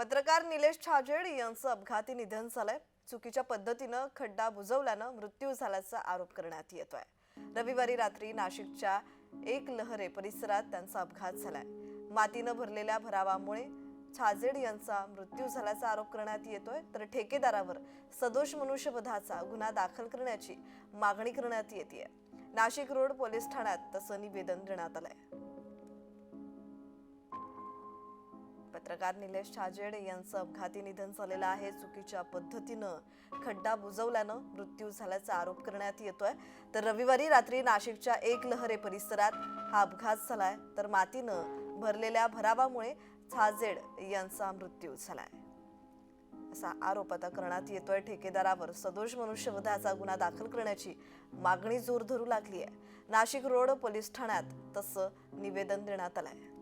पत्रकार निलेश छाजेड यांचं अपघाती निधन झालंय. चुकीच्या पद्धतीनं खड्डा बुजवल्यानं मृत्यू झाल्याचा आरोप करण्यात येतोय. रविवारी रात्री नाशिकच्या एक लहरे परिसरात त्यांचा अपघात झालाय. मातीनं भरलेल्या भरावामुळे छाजेड यांचा मृत्यू झाल्याचा आरोप करण्यात येतोय. तर ठेकेदारावर सदोष मनुष्यवधाचा गुन्हा दाखल करण्याची मागणी करण्यात येते नाशिक रोड पोलीस ठाण्यात तसं निवेदन देण्यात आलंय. पत्रकार निलेश छाजेड यांचं अपघाती निधन झालेलं आहे. चुकीच्या पद्धतीनं खड्डा बुजवल्यानं मृत्यू झाल्याचा आरोप करण्यात येतोय. तर रविवारी रात्री नाशिकच्या एक लहरे परिसरात हा अपघात झालाय. तर मातीनं भरलेल्या भरावामुळे छाजेड यांचा मृत्यू झालाय. असा आरोप आता करण्यात येतोय. ठेकेदारावर सदोष मनुष्यवधाचा गुन्हा दाखल करण्याची मागणी जोर धरू लागली आहे नाशिक रोड पोलीस ठाण्यात तसं निवेदन देण्यात आलंय.